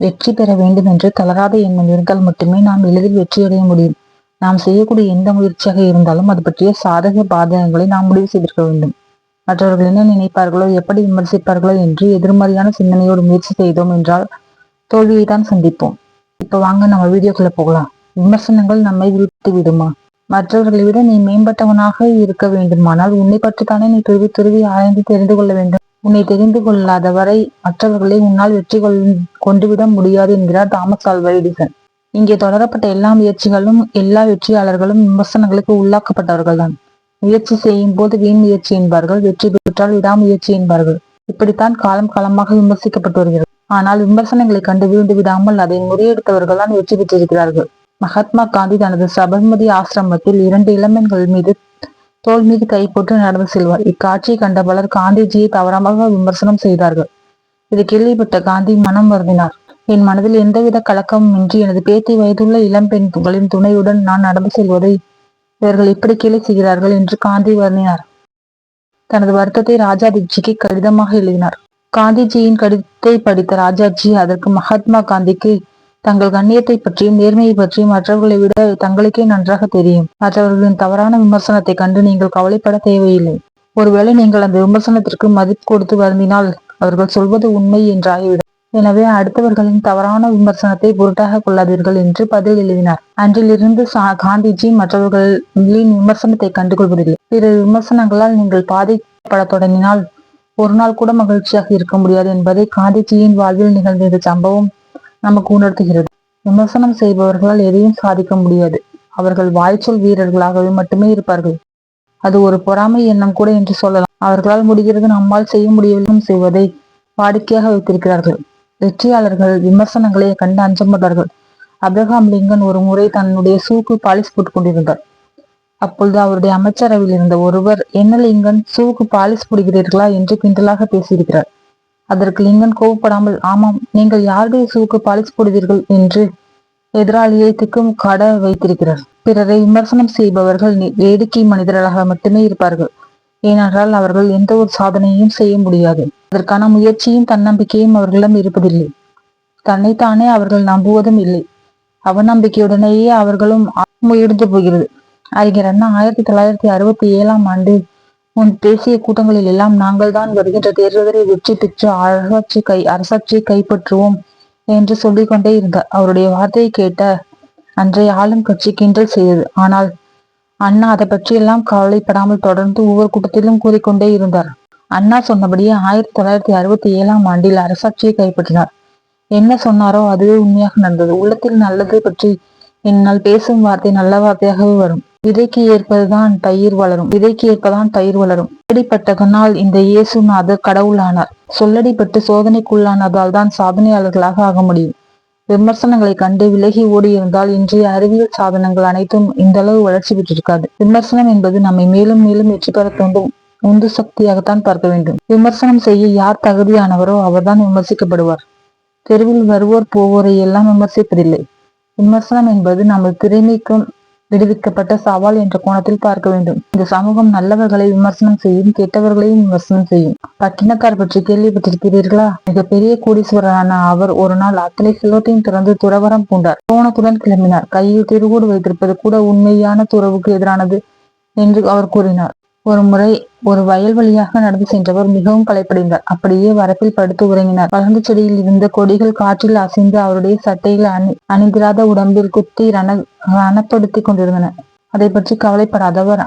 வெற்றி பெற வேண்டும் என்று தளராத எண்ணம் இருந்தால் மட்டுமே நாம் எளிதில் வெற்றியடைய முடியும். நாம் செய்யக்கூடிய எந்த முயற்சியாக இருந்தாலும் அது பற்றிய சாதக பாதகங்களை நாம் முடிவு செய்திருக்க வேண்டும். மற்றவர்கள் என்ன நினைப்பார்களோ எப்படி விமர்சிப்பார்களோ என்று எதிர்மறையான சிந்தனையோடு முயற்சி செய்தோம் என்றால் தோல்வியை தான் சந்திப்போம். இப்ப வாங்க நம்ம வீடியோக்குள்ள போகலாம். விமர்சனங்கள் நம்மை வீழ்த்தி விடுமா? மற்றவர்களை விட நீ மேம்பட்டவனாக இருக்க வேண்டுமானால் உன்னை பற்றித்தானே நீ துருவி துருவி ஆராய்ந்து தெரிந்து கொள்ள வேண்டும். உன்னை தெரிந்து கொள்ளாத வரை மற்றவர்களை உன்னால் வெற்றி கொள் கொண்டுவிட முடியாது என்கிறார் தாமஸ் ஆல்வா எடிசன் இங்கே தொடரப்பட்ட எல்லா முயற்சிகளும் எல்லா வெற்றியாளர்களும் விமர்சனங்களுக்கு உள்ளாக்கப்பட்டவர்கள்தான். முயற்சி செய்யும் போது வீண் முயற்சி என்பார்கள் வெற்றி பெற்றால் விடாமுயற்சி என்பார்கள். இப்படித்தான் காலம் காலமாக விமர்சிக்கப்பட்டு வருகிறது. ஆனால் விமர்சனங்களை கண்டு வீழ்ந்து விடாமல் அதை முறியெடுத்தவர்கள் தான் வெற்றி பெற்றிருக்கிறார்கள். மகாத்மா காந்தி தனது சபர்மதி ஆசிரமத்தில் இரண்டு இளம்பெண்கள் மீது தோல் மீது கை போட்டு நடந்து செல்வார். இக்காட்சியை கண்ட பலர் காந்திஜியை தவறாக விமர்சனம் செய்தார்கள். இதை கேள்விப்பட்ட காந்தி மனம் வருந்தினார். என் மனதில் எந்தவித கலக்கமும் இன்றி எனது பேத்தி வயதுள்ள இளம்பெண்களின் துணையுடன் நான் நடந்து செல்வதை இவர்கள் இப்படி கேலி செய்கிறார்கள் என்று காந்தி வருந்தினார். தனது வருத்தத்தை ராஜாஜிக்கு கடிதமாக எழுதினார். காந்திஜியின் கடிதத்தை படித்த ராஜாஜி அதற்கு மகாத்மா காந்திக்கு தங்கள் கண்ணியத்தை பற்றியும் நேர்மையை பற்றியும் மற்றவர்களை விட தங்களுக்கே நன்றாக தெரியும். மற்றவர்களின் தவறான விமர்சனத்தை கண்டு நீங்கள் கவலைப்பட தேவையில்லை. ஒருவேளை நீங்கள் அந்த விமர்சனத்திற்கு மதிப்பு கொடுத்து வருந்தினால் அவர்கள் சொல்வது உண்மை என்றாகிவிடும். எனவே அடுத்தவர்களின் தவறான விமர்சனத்தை பொருட்டாக கொள்ளாதீர்கள் என்று பதில் எழுதினார். அன்றிலிருந்து காந்திஜி மற்றவர்களின் விமர்சனத்தை கண்டுகொள்வதில்லை. பிற விமர்சனங்களால் நீங்கள் பாதிக்கப்பட தொடங்கினால் ஒரு நாள் கூட மகிழ்ச்சியாக இருக்க முடியாது என்பதை காந்திஜியின் வாழ்வில் நிகழ்ந்த இந்த சம்பவம் நமக்கு உணர்த்துகிறது. விமர்சனம் செய்பவர்களால் எதையும் சாதிக்க முடியாது. அவர்கள் வாய்ச்சொல் வீரர்களாகவே மட்டுமே இருப்பார்கள். அது ஒரு பொறாமை எண்ணம் கூட என்று சொல்லலாம். அவர்களால் முடிகிறது நம்மால் செய்ய முடியவில்லை. செய்வதை வாடிக்கையாக வைத்திருக்கிறார்கள். வெற்றியாளர்கள் விமர்சனங்களை கண்டு அஞ்சமாட்டார்கள். அப்ரஹாம் லிங்கன் ஒரு முறை தன்னுடைய சூக்கு பாலிஸ் போட்டுக் கொண்டிருந்தார். அப்பொழுது அவருடைய அமைச்சரவையில் இருந்த ஒருவர் என்ன லிங்கன் சூக்கு பாலிஸ் போடுகிறீர்களா? என்று கிண்டலாக பேசியிருக்கிறார். அதற்கு லிங்கன் கோவப்படாமல் ஆமாம் நீங்கள் யாருடைய சூக்கு பாலிஸ் போடுவீர்கள்? என்று எதிராளியை திக்கும் காட வைத்திருக்கிறார். பிறரை விமர்சனம் செய்பவர்கள் வேடிக்கை மனிதர்களாக மட்டுமே இருப்பார்கள். ஏனென்றால் அவர்கள் எந்த ஒரு சாதனையும் செய்ய முடியாது. அதற்கான முயற்சியும் தன்னம்பிக்கையும் அவர்களிடம் இருப்பதில்லை. தன்னைத்தானே அவர்கள் நம்புவதும் இல்லை. அவநம்பிக்கையுடனேயே அவர்களும் முயர்ந்து போகிறது. அறிஞர் அண்ணா ஆயிரத்தி தொள்ளாயிரத்தி அறுபத்தி ஏழாம் ஆண்டு உன் தேசிய கூட்டங்களில் எல்லாம் நாங்கள் தான் வருகின்ற தேர்தலை வெற்றி பெற்று அரசாட்சி கை அரசாட்சியை கைப்பற்றுவோம் என்று சொல்லிக் கொண்டே இருந்தார். அவருடைய வார்த்தையை கேட்ட அன்றைய ஆளும் கட்சி கிண்டல் செய்தது. ஆனால் அண்ணா அதை பற்றியெல்லாம் கவலைப்படாமல் தொடர்ந்து ஒவ்வொரு கூட்டத்திலும் கூறிக்கொண்டே இருந்தார். அண்ணா சொன்னபடியே ஆயிரத்தி தொள்ளாயிரத்தி அறுபத்தி ஏழாம் ஆண்டில் அரசாட்சியை கைப்பற்றினார். என்ன சொன்னாரோ அதுவே உண்மையாக நடந்தது. உள்ளத்தில் நல்லது பற்றி என்னால் பேசும் வார்த்தை நல்ல வார்த்தையாகவே வரும். விதைக்கு ஏற்பதுதான் பயிர் வளரும். விதைக்கு ஏற்பதான் பயிர் வளரும். அடிப்பட்டதனால் இந்த இயேசுநாதர் கடவுளானார். சொல்லடிப்பட்டு சோதனைக்குள்ளானதால் தான் சாதனையாளர்களாக ஆக முடியும். விமர்சனங்களை கண்டு விலகி ஓடியிருந்தால் இன்றைய அறிவியல் சாதனங்கள் அனைத்தும் இந்த அளவு வளர்ச்சி பெற்றிருக்காது. விமர்சனம் என்பது நம்மை மேலும் மேலும் வெற்றி பெற தோன்றும் உந்து சக்தியாகத்தான் பார்க்க வேண்டும். விமர்சனம் செய்ய யார் தகுதியானவரோ அவர்தான் விமர்சிக்கப்படுவார். தெருவில் வருவோர் போவோரை எல்லாம் விமர்சிப்பதில்லை. விமர்சனம் என்பது நமது திறமைக்கும் விடுவிக்கப்பட்ட சவால் என்ற கோணத்தில் பார்க்க வேண்டும். இந்த சமூகம் நல்லவர்களை விமர்சனம் செய்யும் கெட்டவர்களையும் விமர்சனம் செய்யும். பட்டினக்கார் பற்றி கேள்விப்பட்டிருக்கிறீர்களா? மிகப்பெரிய கோடீஸ்வரரான அவர் ஒரு நாள் அத்தனை செல்வத்தையும் திறந்து துறவரம் பூண்டார். கோணத்துடன் கிளம்பினார். கையில் திருகூடு வைத்திருப்பது கூட உண்மையான துறவுக்கு எதிரானது என்று அவர் கூறினார். ஒரு முறை ஒரு வயல் வழியாக நடந்து சென்றவர் மிகவும் களைப்படைந்தார். அப்படியே வரப்பில் படுத்து உறங்கினார். வளர்ந்த செடியில் இருந்த கொடிகள் காற்றில் அசைந்து அவருடைய சட்டையில் அணி அணிந்திராத உடம்பில் குத்தி ரண ரணப்படுத்தி கொண்டிருந்தன. அதை பற்றி கவலைப்படாதவர்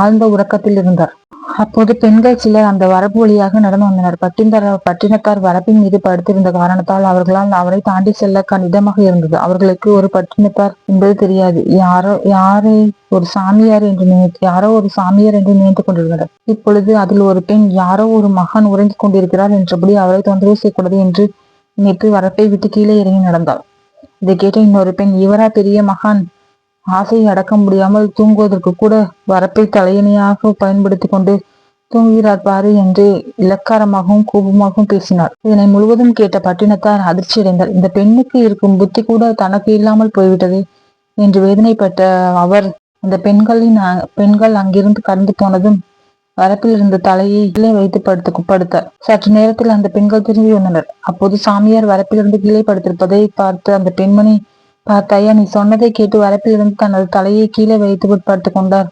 ஆழ்ந்த உறக்கத்தில் இருந்தார். அப்போது பெண்கள் சிலர் அந்த வரப்பு வழியாக நடந்து வந்தனர். பட்டினத்தார் பட்டினத்தார் வரப்பின் மீது படுத்திருந்த காரணத்தால் அவர்களால் அவரை தாண்டி செல்ல கணிதமாக இருந்தது. அவர்களுக்கு ஒரு பட்டினத்தார் என்பது தெரியாது. யாரோ யாரை ஒரு சாமியார் என்று நினைத்து யாரோ ஒரு சாமியார் என்று நினைத்துக் கொண்டிருந்தனர். இப்பொழுது அதில் ஒரு பெண் யாரோ ஒரு மகன் உறைந்து கொண்டிருக்கிறார் என்றபடி அவரை தொந்தரவு செய்யக்கூடாது என்று நினைத்து வரப்பை விட்டு கீழே இறங்கி நடந்தாள். இதை கேட்ட இன்னொரு பெண் இவரா பெரிய மகான்? ஆசையை அடக்க முடியாமல் தூங்குவதற்கு கூட வரப்பை தலையணியாக பயன்படுத்தி கொண்டு தூங்குகிறார் பாரு என்று இலக்காரமாகவும் கோபமாகவும் பேசினார். இதனை முழுவதும் கேட்ட பட்டினத்தார் அதிர்ச்சி அடைந்தார் இந்த பெண்ணுக்கு இருக்கும் புத்தி கூட தனக்கு இல்லாமல் போய்விட்டது என்று வேதனைப்பட்ட அவர் அந்த பெண்களின் பெண்கள் அங்கிருந்து கடந்து போனதும் வரப்பில் இருந்த தலையை கீழே வைத்து படுத்து படுத்தார். சற்று நேரத்தில் அந்த பெண்கள் திரும்பி வந்தனர். அப்போது சாமியார் வரப்பிலிருந்து கீழே படுத்திருப்பதை பார்த்து அந்த பெண்மணி பார்த்தாயா நீ சொன்னதை கேட்டு வரப்பிலிருந்து தனது தலையை கீழே வைத்து படுத்துக் கொண்டார்.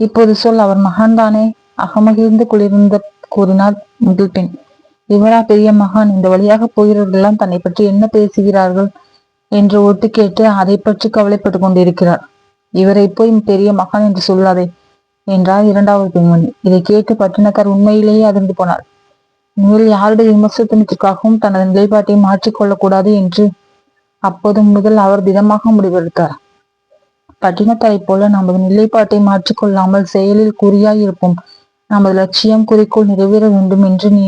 இப்போது சொல் அவர் மகான்தானே? அகமகிழ்ந்து குளிர்ந்த கூறினார் முதல் பெண் இவரா பெரிய மகான் இந்த வழியாக போகிறவர்களெல்லாம் தன்னை பற்றி என்ன பேசுகிறார்கள் என்று ஒட்டு கேட்டு அதை பற்றி கவலைப்பட்டு கொண்டிருக்கிறார். இவரை போய் பெரிய மகான் என்று சொல்லாதே என்றார் இரண்டாவது பெண்மணி. இதை கேட்டு பட்டினத்தார் உண்மையிலேயே அதிர்ந்து போனார். முதல் யாருடைய விமர்சனத்திற்காகவும் தனது நிலைப்பாட்டை மாற்றிக்கொள்ளக்கூடாது என்று அப்போது முதல் அவர் திடமாக முடிவெடுத்தார். பட்டினத்தலை போல நமது நிலைப்பாட்டை மாற்றிக்கொள்ளாமல் செயலில் குறியாய் இருப்போம் நமது லட்சியம் குறிக்கோள் நிறைவேற வேண்டும் என்று நீ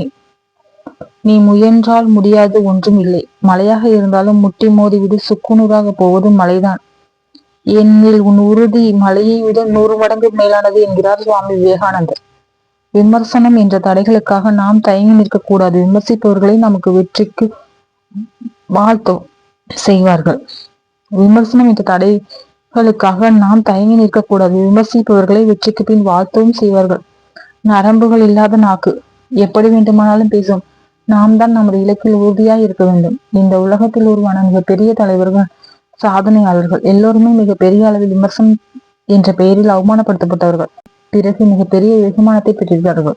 நீ முயன்றால் முடியாது ஒன்றும் இல்லை. மலையாக இருந்தாலும் முட்டி மோதிவிடு சுக்குநூறாக போவது மலைதான். ஏனெனில் உன் உறுதி மலையை விட நூறு மடங்கு மேலானது என்கிறார் சுவாமி விவேகானந்தர். விமர்சனம் என்ற தடைகளுக்காக நாம் தயங்கி நிற்கக்கூடாது. விமர்சிப்பவர்களை நமக்கு வெற்றிக்கு வாழ்த்தோம். செய்வார்கள். விமர்சனம் என்ற தடைகளுக்காக நாம் தயங்கி நிற்கக்கூடாது. விமர்சிப்பவர்களை வெற்றிக்கு பின் வாழ்த்தவும் செய்வார்கள். நரம்புகள் இல்லாத நாக்கு. எப்படி வேண்டுமானாலும் பேசும். நாம் தான் நமது இலக்கில் உறுதியாய் இருக்க வேண்டும். இந்த உலகத்தில் உருவான மிகப்பெரிய தலைவர்கள் சாதனையாளர்கள் எல்லோருமே மிக பெரிய அளவில் விமர்சனம் என்ற பெயரில் அவமானப்படுத்தப்பட்டவர்கள். பிறகு மிகப்பெரிய வெகுமானத்தை பெற்றிருக்கிறார்கள்.